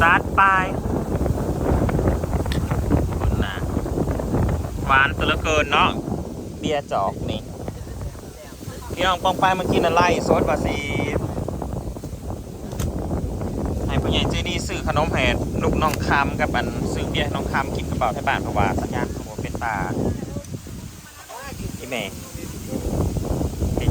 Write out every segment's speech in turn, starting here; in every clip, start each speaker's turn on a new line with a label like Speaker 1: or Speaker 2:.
Speaker 1: ซัดไปคุณนะหวานตัวลือเกินเนาะเบียร์จอกนี่พี่น้องปองไปมากินอะไรซดว่าสิให้ผู้ใหญ่ใจดีซื้อขนมแห่ลูกน้องคำกับอันซื้อเบียร์น้องคำกินกระเป๋าไทยบ้านเพราะว่าสัญญาณขโมเป็นป่าพี่แม่เป็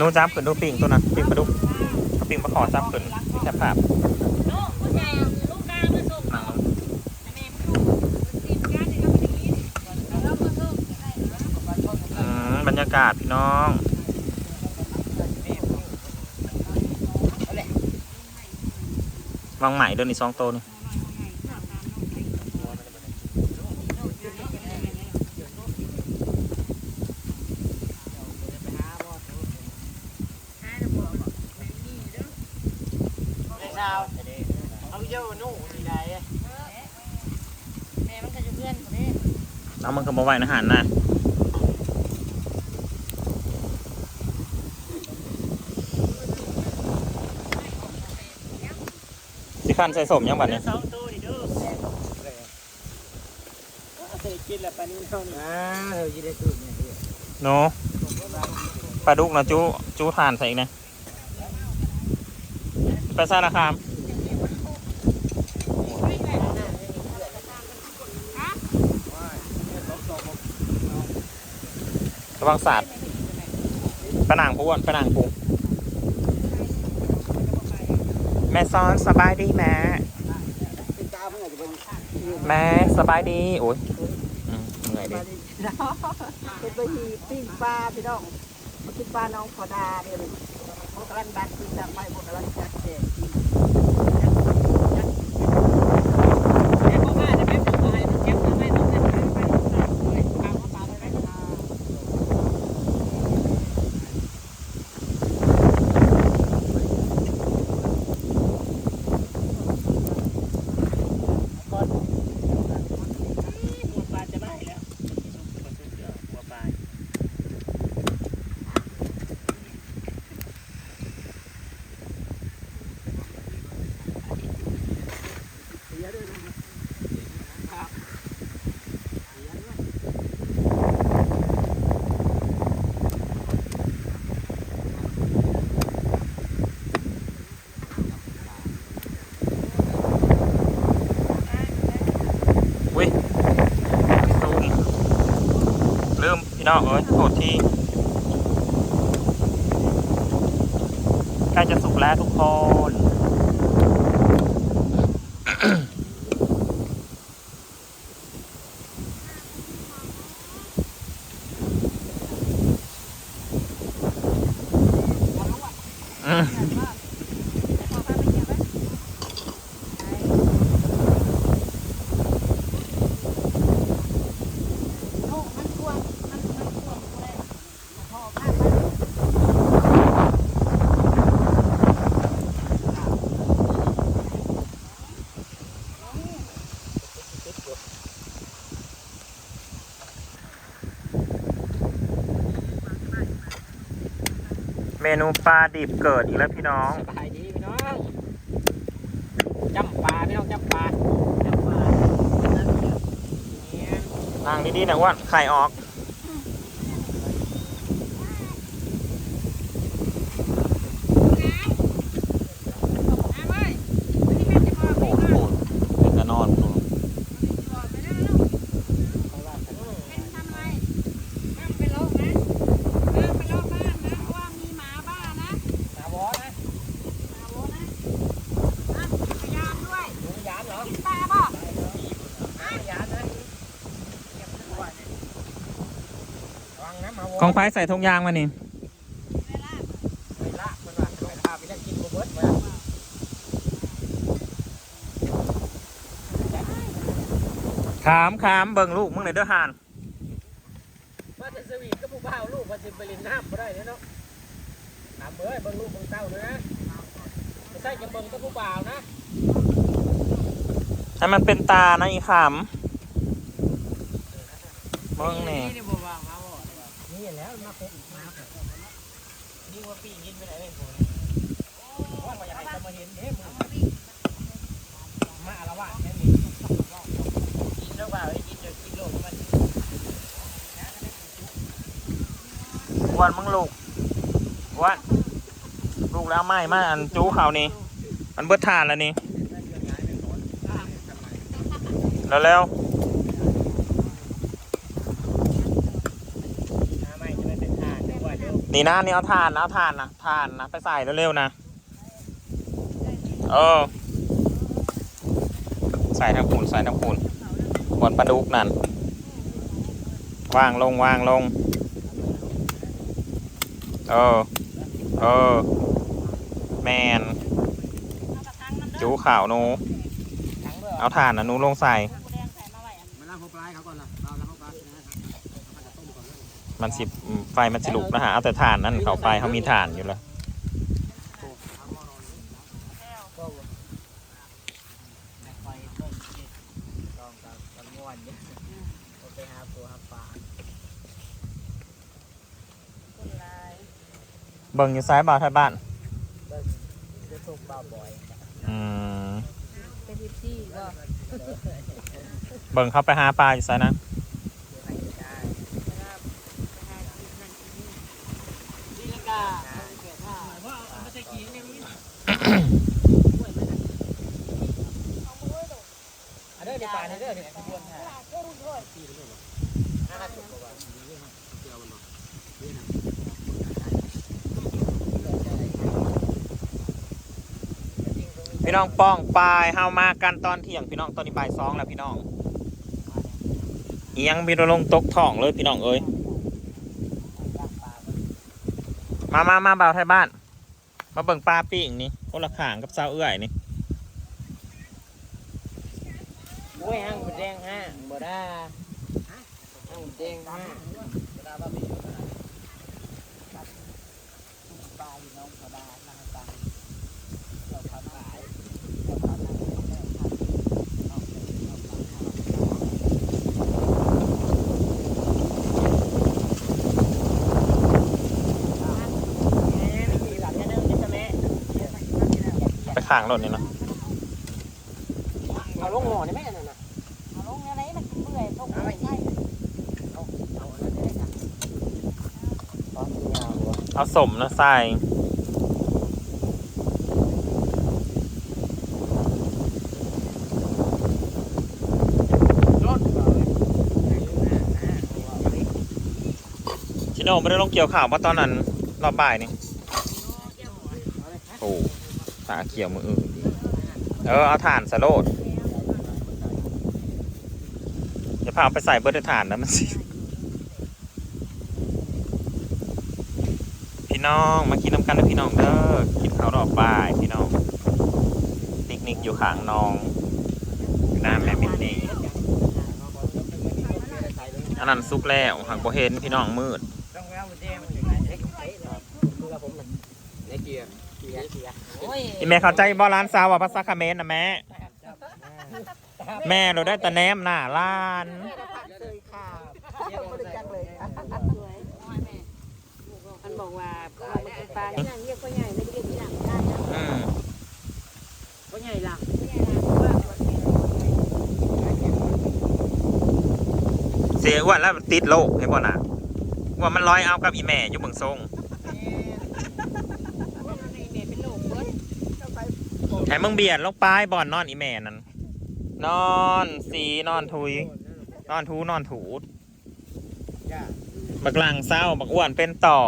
Speaker 1: นูจับขึ้นดูปิ่งตัวนะปิ่งปลาดุกเอาปิ่งมาขอจับขึ้นนี่แค่ภาพ
Speaker 2: ลูกผู้ใหญ่ลูกกลางมาส่ง
Speaker 1: หนัง
Speaker 2: แม่ไม่ถูกทีมการเนี่ยเขาเป็นอย่างนี้แล้วมาส่ง
Speaker 1: อืมบรรยากาศพี่น้องวางใหม่เดินอีกสองตัวนี่
Speaker 3: ม่เช้าเอาเยอะนู่นนี่ได้
Speaker 2: แม่มันก็จะเพื่อนคนนี้
Speaker 1: เอามันก็มาไว้ในอาหารนะสิขันใส่สมยังบัดเนี่ย
Speaker 3: สองตัวดิดูเคยกินแล้วปลานี้เท่านี้อ่าเออยี่ได้สูตรเนี่ย
Speaker 1: โนปลาดุกนะจูจูทานใส่อีกนะไปซ่านะคาม ระวังศาสตร์ปะนางพวนปะนางพูแม่ซ้อนสบายดีแม่แม่สบายดีโอ้ยเหนื่อยดิ
Speaker 4: เป็นไปหีปิ้งปลาพี่น้องมากินปลาน้องขอดาเนี่ยเลยพวกกำลังดันกินดังไปพวกกำลังจัดแจกกิน
Speaker 2: แม่บอกว่าจะแม่บอกว่ามันเจ็บทำไมต้องเดินทางไปเอากระเป๋าไปไว้ข้างหน้า
Speaker 3: หัวปลาจะได้แล้วหัวปลา
Speaker 1: อุ้ยซูมลืม พี่น้องเอ้ยโทษที่ใกล้จะสุกแล้วทุกคน อืม
Speaker 4: โอ้มันกลัวมันมันกลัวเลยพอข้ามไป
Speaker 1: เม นูปลาดิบเกิดอีกแล้วพี่น้อง
Speaker 3: สบายดีพี่น้องจำปลาพี่น้องจำปลาจำปลาเนี่ย
Speaker 1: นางดีๆนะอ้ว่าไข่ออก
Speaker 2: เอาไว้วันนี้แม่จะบอก
Speaker 1: โอ้โหเป็นกระนอน
Speaker 2: บอกไปแล้วลูก
Speaker 3: เพราะว่าฉัน
Speaker 2: แม่ทำไมห้ามไปโลกนะห้ามไปโลกบ้านนะเพราะว่ามีหมาบ้านะ
Speaker 3: สาวอนะ
Speaker 2: หมาโวนะอะพยายามด้วย
Speaker 3: หนูยานเหรอ
Speaker 2: กินปลาบ่
Speaker 3: ยานนะ ระวังนะมาว
Speaker 1: ของไฟใส่ทงยางมานี่
Speaker 3: ไปละมันว่าไปลาไปได้กินโบเบิร์ตมา
Speaker 1: ขามขามเบิ่งลูกมึงในอยเด้อหาน
Speaker 3: ว่าจะสวีทก็ผู้บ่าวลูกว่าจะไปเล่นน้ำก็ได้เนาะถามเอ้ยเบิ่งลูกเบิ่งเต้าเลยนะไม่ใช่จะเบิ่งก็ผู้บ่าวนะ
Speaker 1: โอ้โห
Speaker 3: เบิ่งลูกเบิ่งเต้าเลยนะ
Speaker 1: เป็นกระนอน
Speaker 3: เบิ่งลูกเบิ่งเต้าเลยนะ
Speaker 1: โอ้โห
Speaker 3: เบิ่งลูกเบิ่งเต้าเลยนะ
Speaker 1: โให้มันเป็นตานะอีขามเบิ่งนี่
Speaker 2: นี่บ่ว่ามาบ่
Speaker 3: นี่แล้วมาเป็นมาเป็นี่ว่าปีนี้ไปไหนเลยผมว่าอยากให้จะมาเห็นเด้มึงมาละว่าแค่นี้กินแล้วว่าไอ้กินเดี๋ยวกินโลกมัน
Speaker 1: วันมึงลูกวันลูกแล้วไม่มาอันจูเขานี่มันเบิดทานแล้วนี่แล้วแล้ว
Speaker 3: ไม่จะไม่เป็นทานดีกว่าเดี๋ยว
Speaker 1: นี่นะนี่เอาทานนะเอาทานนะทานนะไปใส่เร็วๆนะเออ ใส่ทั้งปูนใส่ทั้งปูนบนปลาดุกนั่นวางลงวางลง เออ เออ แมนจูข่าวหนู
Speaker 3: ทั้งเบอร์
Speaker 1: เอาถ่านนะหนูลงใส่ มันสิอืมไฟมันสิลุกนะฮะเอาแต่ถ่านนั่นเขาไปเขามีถ่านอยู่แล้ว
Speaker 3: ก็ไปเพิ่มที่ลองกับกันม่วนเนี่ยไปหาปูหาปลา
Speaker 1: เบิ่งอยู่ซ้ายบ่าวท้ายบ้าน
Speaker 3: เบิ่งจะถูกบ้าบ่อย
Speaker 1: อืม
Speaker 4: เป็นที่ที่ก็
Speaker 1: เบิ่งเขาไปหาปลาอยู่ซ้ายนะ
Speaker 3: ให้ได้
Speaker 2: ดีลังกาเกิดว่าว่าเอามาใส่กินเนี่ยมัน
Speaker 3: อันเด้อในป่าในเด้อเนี่ยขบวนค่ะน่าถูกกว่า
Speaker 1: พี่น้องป้องปลายเฮามากันตอนเที่ยงพี่น้องตอนนี้บ่ายสองแล้วพี่น้องอิหยังมีลงตกท้องเลยพี่น้องเอ้ยมามามาบ่าวไทยบ้าน มาเบิ่งปลาปิ้งนี่คนละข่างกับสาวเอื้อยนี่
Speaker 3: โอ้ยห้างหมูแดงห้าบ่ได้ห้างหมูแดงห้าบ่ได้บ้ามีอยู่นะปลาอยู่น้องบ่ได้นะปลาเราทำขายเราทำขาย
Speaker 1: ไป ข่างรถนี่เนาะ
Speaker 3: เอาลงหม้อนี่ไหมอันนั้นน่ะ
Speaker 4: เอาลงอะไรมันกินเบื่อตกไม่ใช่
Speaker 3: เอาอันนั้นได้จ้ะตอนยาวบ่
Speaker 1: เอาสมนะใส่
Speaker 3: รายุหน้านะเอไว้
Speaker 1: ชิโน่ไม่ได้ลงเกี่ยวข่าวมาตอนนั้นรอบบ่ายนี่ ตาเขียวมืออื่นเออเอาถ่านสโลดจะพาไปใส่เบิร์ดถ่านนะมันสิพี่น้องมากินน้ำกันนะพี่น้องเด้อกินข้าวรอบบ่ายพี่น้องปิกนิกอยู่ข้างน้องอยู่หน้าแม่มินนี่อันนั้นซุกแล้วหักบ่เห็นพี่น้องมืด
Speaker 3: อ้ยอี
Speaker 1: แม่เข้าใจบ่ร้านซาวว่าภาษาเขมรนะแม่ แม่เราได้แต่แนมหน้าร้าน
Speaker 4: เลยค่ะไม่ได้จักเลยค่ะ
Speaker 2: มันบอกว่า
Speaker 4: ปลาอย่างเรียกว่าใหญ่ไม่ได้เรียกที่หลังได้นะ
Speaker 1: อืม
Speaker 2: ก็ใหญ่หลัง
Speaker 1: เสียอ้วนแล้วมันติดโลกให้บ่น่ะว่ามันร้อยเอากับอีแม่อยู่เมืองทรง ให้มึงเบียดลงไปบ่อนนอนอีแม่นั่นนอนสีนอนทุย นอนทูนอนถูดบักหลังเศร้าบักอ้วนเป็นต่อ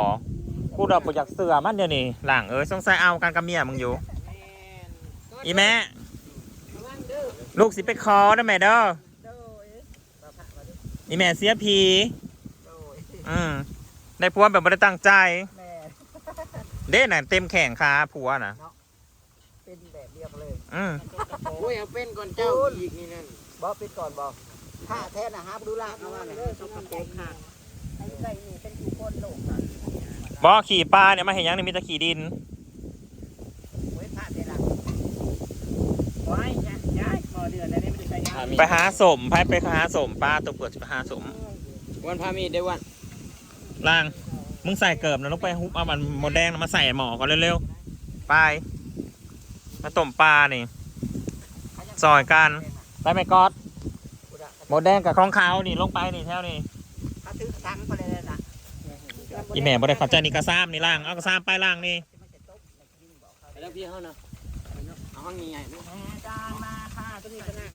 Speaker 1: กูดอกบ่อยากเสือมันเดี๋ยวนี้หลังเอ้ยสงสัยเอากันกับเมียมึงอยู่ อีแม่ ลูกสิไปคอได้ไหมเด้อ
Speaker 4: โดย
Speaker 1: อีแม่เสียพี
Speaker 4: โดย
Speaker 1: อืมได้ผัวแบบไม่ได้ตั้งใจ
Speaker 4: แม่
Speaker 1: เด้น่ะเต็มแข่งขาผัวน่ะ
Speaker 4: เป็นแบบเรียบเลย
Speaker 1: อืม
Speaker 3: โอ้ยเอาเป็นก่อนเจ้าอีกนี่นั่น
Speaker 4: บอปิดก่อนบอกถ้าแท้นะฮะดูลากเอาว่าเนี่ยต้องกระโปงค่ะไอ้ไก่นี่เป็นผู้คนโลกค่ะ
Speaker 1: บอขี่ปลาเนี่ยมาเห็นยังนี่มีแต่ขี่ดิน
Speaker 4: เว้ยพระเทระ
Speaker 3: ไว้ย้ายย้ายบ่เดือนแล้วนี่ไม่ได้ใช้งาน
Speaker 1: ไปหาสมไปไปหาสมป้าตัวเปิดจะไปหาสม
Speaker 3: วันพามีดได้วัน
Speaker 1: ล่างมึงใส่เกิบนะลูกไปฮุบเอามันหมดแดงน่ะมาใส่หมอก่อนเร็วๆไป มาต้มปลานี่ซอยกันไปไหมกอดหมดแดงกับของขาวนี่ลงไปนี่แถวนี่
Speaker 4: เขาถือตังค์ไปเลยนะ
Speaker 1: อีแม่บ่ได้เข้าใจนี่กระซ้ำนี่ล่างเอากระซ้ำไปล่างนี่
Speaker 3: แล้วพี่เขาเนาะเอาห้องใหญ่ๆ
Speaker 4: จาง